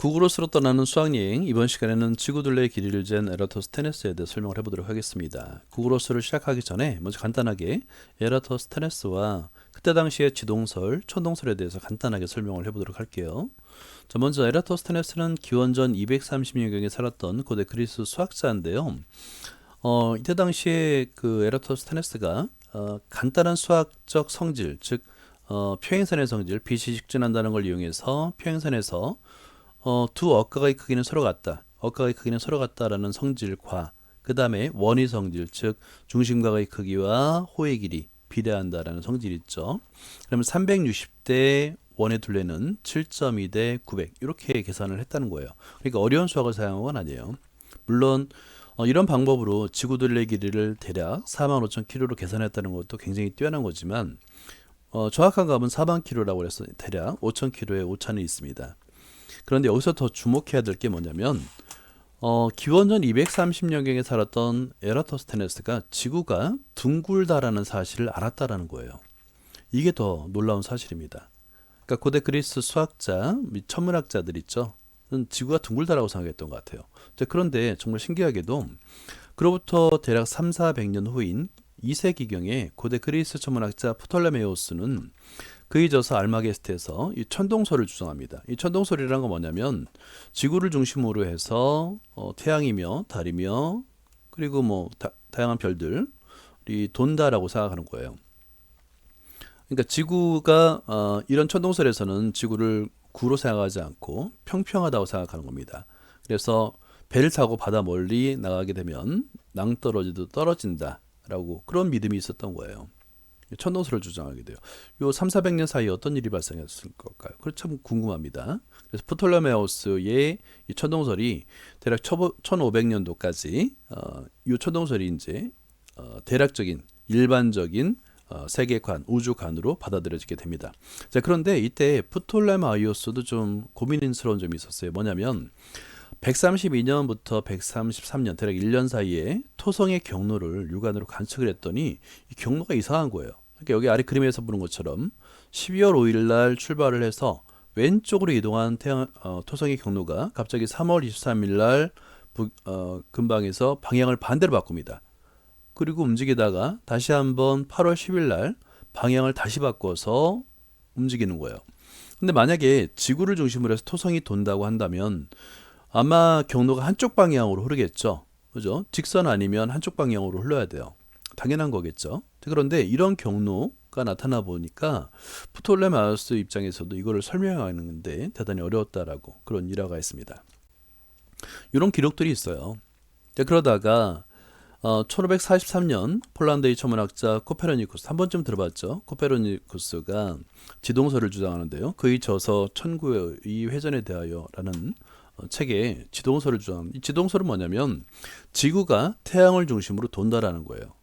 구글로스로 떠나는 수학여행 이번 시간에는 지구둘레의 길이를 잰 에라토스테네스에 대해 설명을 해보도록 하겠습니다. 구글로스를 시작하기 전에 먼저 간단하게 에라토스테네스와 그때 당시의 지동설, 천동설에 대해서 간단하게 설명을 해보도록 할게요. 자, 먼저 에라토스테네스는 기원전 230년경에 살았던 고대 그리스 수학자인데요. 어, 이때 당시에 그 에라토스테네스가 어, 간단한 수학적 성질, 즉 어, 평행선의 성질, 빛이 직진한다는 걸 이용해서 평행선에서 어, 두 어가의 크기는 서로 같다. 어가의 크기는 서로 같다라는 성질과 그 다음에 원의 성질, 즉 중심각의 크기와 호의 길이 비례한다라는 성질이 있죠. 그러면 360대 원의 둘레는 7.2 대 900 이렇게 계산을 했다는 거예요. 그러니까 어려운 수학을 사용한 건 아니에요. 물론 어, 이런 방법으로 지구 둘레 길이를 대략 45,000km로 계산했다는 것도 굉장히 뛰어난 거지만 어, 정확한 값은 4만 km라고 해서 대략 5,000km의 오차는 있습니다. 그런데 여기서 더 주목해야 될 게 뭐냐면 어, 기원전 230년경에 살았던 에라토스테네스가 지구가 둥글다라는 사실을 알았다라는 거예요. 이게 더 놀라운 사실입니다. 그러니까 고대 그리스 수학자 및 천문학자들 있죠. 지구가 둥글다라고 생각했던 것 같아요. 그런데 정말 신기하게도 그로부터 대략 3, 400년 후인 2세기경에 고대 그리스 천문학자 프톨레메오스는 그에 져서 알마게스트에서 이 천동설을 주장합니다. 이 천동설이라는 건 뭐냐면 지구를 중심으로 해서 어, 태양이며 달이며 그리고 뭐 다, 양한 별들이 돈다라고 생각하는 거예요. 그러니까 지구가 어, 이런 천동설에서는 지구를 구로 생각하지 않고 평평하다고 생각하는 겁니다. 그래서 배를 타고 바다 멀리 나가게 되면 낭떠러지도 떨어진다라고 그런 믿음이 있었던 거예요. 천동설을 주장하게 돼요. 요 3, 400년 사이에 어떤 일이 발생했을 걸까요? 그래 참 궁금합니다. 그래서 프톨레메우스의 이 천동설이 대략 1500년도까지 어, 이 천동설이 이제 어, 대략적인 일반적인 어, 세계관, 우주관으로 받아들여지게 됩니다. 자, 그런데 이때 프톨레마이오스도 좀 고민스러운 점이 있었어요. 뭐냐면 132년부터 133년, 대략 1년 사이에 토성의 경로를 육안으로 관측을 했더니 이 경로가 이상한 거예요. 그러니까 여기 아래 그림에서 보는 것처럼 12월 5일 날 출발을 해서 왼쪽으로 이동한 태양, 어, 토성의 경로가 갑자기 3월 23일 날 북, 어, 근방에서 방향을 반대로 바꿉니다. 그리고 움직이다가 다시 한번 8월 10일 날 방향을 다시 바꿔서 움직이는 거예요. 근데 만약에 지구를 중심으로 해서 토성이 돈다고 한다면 아마 경로가 한쪽 방향으로 흐르겠죠. 그죠? 직선 아니면 한쪽 방향으로 흘러야 돼요. 당연한 거겠죠. 그런데 이런 경로가 나타나 보니까 프톨레마우스 입장에서도 이거를 설명하는데 대단히 어려웠다라고 그런 일화가 있습니다. 이런 기록들이 있어요. 그러다가 어, 1543년 폴란드의 천문학자 코페르니쿠스 한 번쯤 들어봤죠. 코페르니쿠스가 지동설을 주장하는데요. 그의 저서 천구의 회전에 대하여라는 어, 책에 지동설을 주장. 이 지동설은 뭐냐면 지구가 태양을 중심으로 돈다라는 거예요.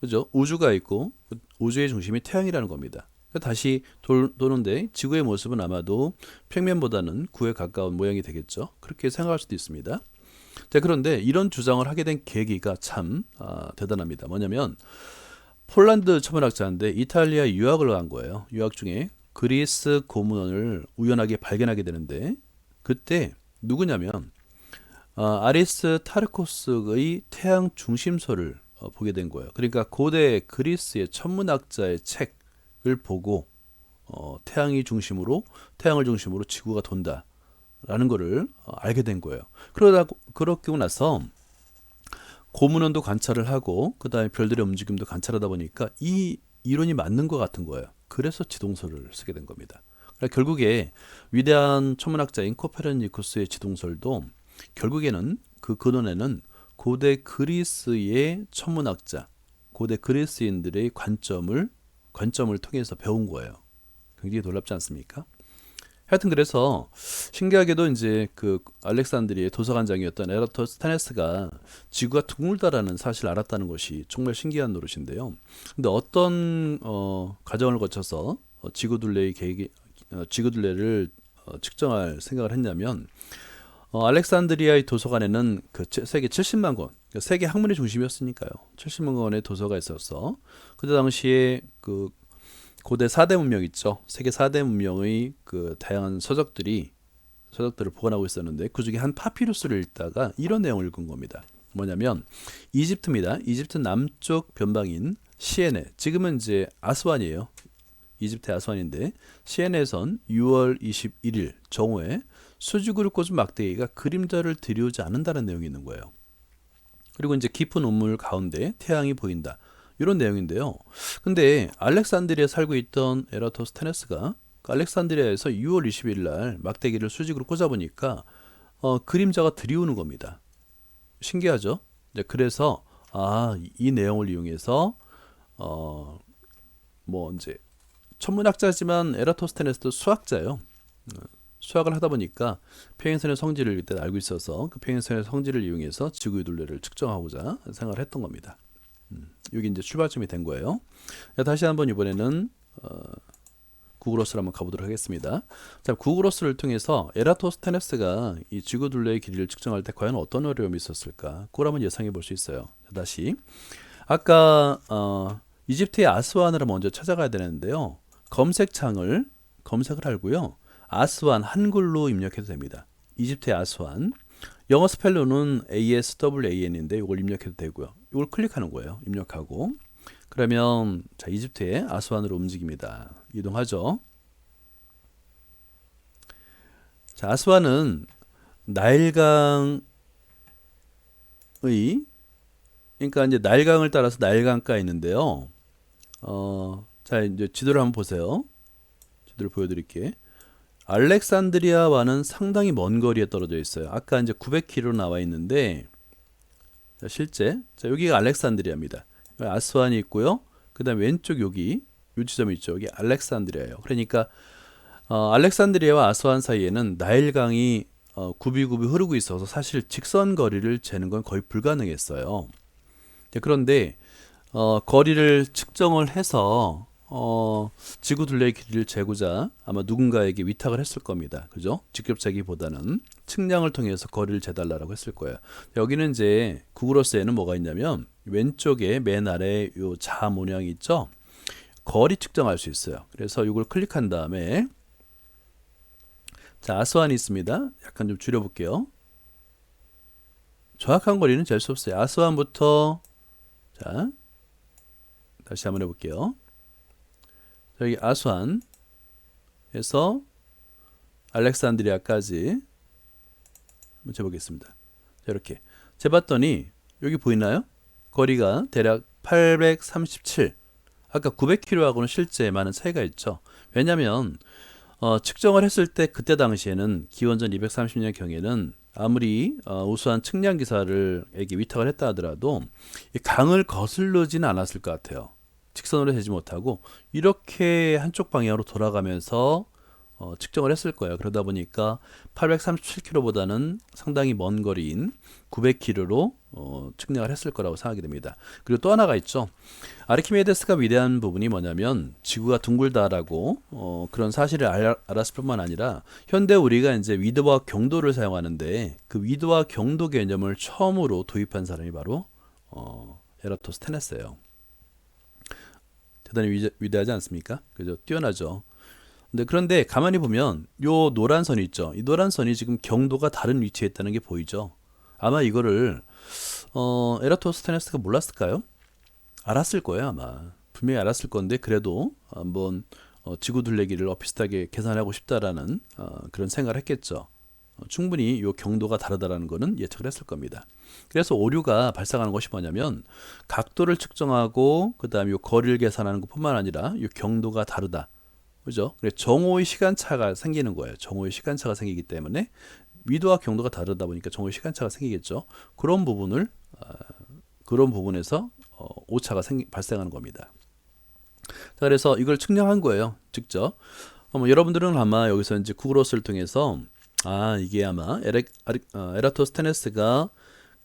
그죠? 우주가 있고 우주의 중심이 태양이라는 겁니다. 그러니까 다시 돌, 도는데 지구의 모습은 아마도 평면보다는 구에 가까운 모양이 되겠죠. 그렇게 생각할 수도 있습니다. 자, 그런데 이런 주장을 하게 된 계기가 참 아, 대단합니다. 뭐냐면 폴란드 천문학자인데 이탈리아 유학을 간 거예요. 유학 중에 그리스 고문원을 우연하게 발견하게 되는데 그때 누구냐면 어, 아리스 타르코스의 태양 중심설을 어, 보게 된 거예요. 그러니까 고대 그리스의 천문학자의 책을 보고 어, 태양이 중심으로 태양을 중심으로 지구가 돈다라는 것을 어, 알게 된 거예요. 그러다 그렇게 나서 고문원도 관찰을 하고 그다음에 별들의 움직임도 관찰하다 보니까 이 이론이 맞는 것 같은 거예요. 그래서 지동설을 쓰게 된 겁니다. 그러니까 결국에 위대한 천문학자인 코페르니쿠스의 지동설도 결국에는 그 근원에는 고대 그리스의 천문학자, 고대 그리스인들의 관점을 관점을 통해서 배운 거예요. 굉장히 놀랍지 않습니까? 하여튼 그래서 신기하게도 이제 그 알렉산드리의 도서관장이었던 에라토스타네스가 지구가 둥글다라는 사실을 알았다는 것이 정말 신기한 노릇인데요. 근데 어떤 어, 과정을 거쳐서 어, 지구 둘레의 계획, 어, 지구둘레를 어, 측정할 생각을 했냐면 어, 알렉산드리아의 도서관에는 그 세계 70만 권, 그러니까 세계 학문의 중심이었으니까요. 70만 권의 도서가 있어서 그때 당시에 그 고대 4대 문명 있죠. 세계 4대 문명의 그 다양한 서적들이 서적들을 보관하고 있었는데 그 중에 한 파피루스를 읽다가 이런 내용을 읽은 겁니다. 뭐냐면 이집트입니다. 이집트 남쪽 변방인 시에네 지금은 이제 아스완이에요. 이집트 아스완인데 시에네선 6월 21일 정오에 꽂은 막대기가 그림자를 들이우지 않는다는 내용이 있는 거예요. 그리고 이제 깊은 우물 가운데 태양이 보인다. 이런 내용인데요. 근데 알렉산드리아에 살고 있던 에라토스테네스가 그 알렉산드리아에서 6월 20일 날 막대기를 수직으로 꽂아보니까 어, 그림자가 들이우는 겁니다. 신기하죠? 이제 그래서 아, 이 내용을 이용해서 어, 뭐 이제 천문학자지만 에라토스테네스도 수학자예요. 어, 수학을 하다 보니까 평행선의 성질을 일단 알고 있어서 그 평행선의 성질을 이용해서 지구의 둘레를 측정하고자 생각을 했던 겁니다. 음, 여기 이제 출발점이 된 거예요. 자, 다시 한번 이번에는 어, 구글어스를 한번 가보도록 하겠습니다. 자, 구글어스를 통해서 에라토스테네스가 이 지구 둘레의 길이를 측정할 때 과연 어떤 어려움이 있었을까? 그걸 한번 예상해 볼 수 있어요. 자, 다시 아까 어, 이집트의 아스완을 먼저 찾아가야 되는데요. 검색창을 검색을 하고요. 아스완 한글로 입력해도 됩니다. 이집트의 아스완. 영어 스펠로는 ASWAN인데 이걸 입력해도 되고요. 이걸 클릭하는 거예요. 입력하고. 그러면 자, 이집트의 아스완으로 움직입니다. 이동하죠. 자, 아스완은 나일강의 그러니까 이제 나일강을 따라서 나일강가에 있는데요. 어, 자, 이제 지도를 한번 보세요. 지도를 보여드릴게. 알렉산드리아와는 상당히 먼 거리에 떨어져 있어요. 아까 이제 900km 나와 있는데 자, 실제 자, 여기가 알렉산드리아입니다. 아스완이 있고요. 그다음 왼쪽 여기 요 지점이 있죠. 여기 알렉산드리아예요. 그러니까 어, 알렉산드리아와 아스완 사이에는 나일강이 어, 굽이굽이 흐르고 있어서 사실 직선 거리를 재는 건 거의 불가능했어요. 네, 그런데 어, 거리를 측정을 해서 어, 지구 둘레의 길이를 재고자 아마 누군가에게 위탁을 했을 겁니다. 그죠? 직접 재기보다는 측량을 통해서 거리를 재달라고 했을 거예요. 여기는 이제 구글어스에는 뭐가 있냐면 왼쪽에 맨 아래 요자 모양이 있죠? 거리 측정할 수 있어요. 그래서 이걸 클릭한 다음에 자, 아스완이 있습니다. 약간 좀 줄여볼게요. 정확한 거리는 잴 수 없어요. 아스완부터 자, 다시 한번 해볼게요. 여기 아스완에서 알렉산드리아까지 한번 재보겠습니다. 자, 이렇게 재봤더니 여기 보이나요? 거리가 대략 837. 아까 900km하고는 실제 많은 차이가 있죠. 왜냐하면 어, 측정을 했을 때 그때 당시에는 기원전 230년 경에는 아무리 어, 우수한 측량 기사를 에게 위탁을 했다 하더라도 이 강을 거슬르지는 않았을 것 같아요. 직선으로 되지 못하고 이렇게 한쪽 방향으로 돌아가면서 어, 측정을 했을 거예요. 그러다 보니까 837km보다는 상당히 먼 거리인 900km로 어, 측량을 했을 거라고 생각이 됩니다. 그리고 또 하나가 있죠. 아르키메데스가 위대한 부분이 뭐냐면 지구가 둥글다라고 어, 그런 사실을 알, 알았을 뿐만 아니라 현대 우리가 이제 위드와 경도를 사용하는데 그 위드와 경도 개념을 처음으로 도입한 사람이 바로 어, 에라토스테네스예요. 대단히 위, 위대 하지 않습니까? 그죠? 뛰어나죠. 근데 그런데 가만히 보면 요 노란 선이 있죠. 이 노란 선이 지금 경도가 다른 위치에 있다는 게 보이죠. 아마 이거를 어, 에라토스테네스가 몰랐을까요? 알았을 거예요, 아마. 분명히 알았을 건데 그래도 한번 어, 지구 둘레기를 어, 비슷하게 계산하고 싶다라는 어, 그런 생각을 했겠죠. 어, 충분히 요 경도가 다르다라는 거는 예측을 했을 겁니다. 그래서 오류가 발생하는 것이 뭐냐면 각도를 측정하고 그다음에 요 거리를 계산하는 것뿐만 아니라 요 경도가 다르다. 그죠? 그래 정오의 시간차가 생기는 거예요. 정오의 시간차가 생기기 때문에 위도와 경도가 다르다 보니까 정오의 시간차가 생기겠죠. 그런 부분을 어, 그런 부분에서 어, 오차가 생, 발생하는 겁니다. 자, 그래서 이걸 측량한 거예요. 직접. 어, 뭐 여러분들은 아마 여기서 이제 구글어스를 통해서 아 이게 아마 어, 에라토스테네스가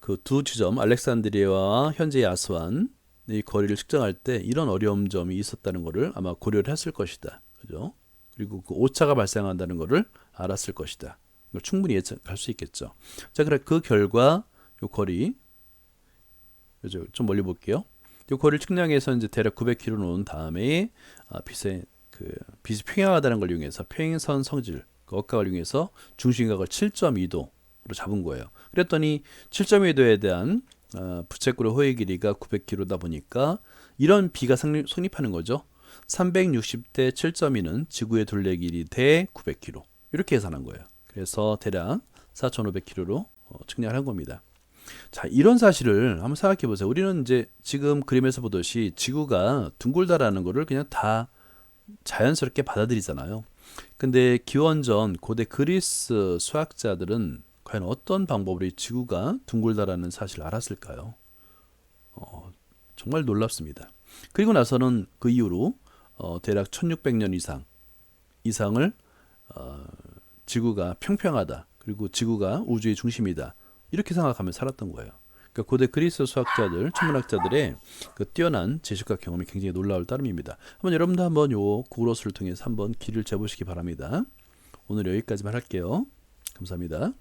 그 두 지점 알렉산드리아와 현재의 아스완 이 거리를 측정할 때 이런 어려움 점이 있었다는 것을 아마 고려를 했을 것이다. 그죠? 그리고 그 오차가 발생한다는 것을 알았을 것이다. 이걸 충분히 예측할 수 있겠죠. 자, 그래 그 결과 요 거리 그죠? 좀 멀리 볼게요. 요 거리를 측량해서 이제 대략 900km 놓은 다음에 아, 빛의 그 빛이 평행하다는 걸 이용해서 평행선 성질 그그 억각을 이용해서 중심각을 7.2도로 잡은 거예요. 그랬더니 7.2도에 대한 어, 부채꼴의 호의 길이가 900km다 보니까 이런 비가 성립, 성립하는 거죠. 360대 7.2는 지구의 둘레 길이 대 900km 이렇게 계산한 거예요. 그래서 대략 4,500km로 어, 측량을 한 겁니다. 자, 이런 사실을 한번 생각해 보세요. 우리는 이제 지금 그림에서 보듯이 지구가 둥글다라는 거를 그냥 다 자연스럽게 받아들이잖아요. 근데 기원전 고대 그리스 수학자들은 과연 어떤 방법으로 이 지구가 둥글다라는 사실을 알았을까요? 어, 정말 놀랍습니다. 그리고 나서는 그 이후로 어, 대략 1600년 이상 이상을 어, 지구가 평평하다. 그리고 지구가 우주의 중심이다. 이렇게 생각하며 살았던 거예요. 그러니까 고대 그리스 수학자들, 천문학자들의 그 뛰어난 지식과 경험이 굉장히 놀라울 따름입니다. 한번 여러분도 한번 요 구글어스를 통해서 한번 길을 재보시기 바랍니다. 오늘 여기까지만 할게요. 감사합니다.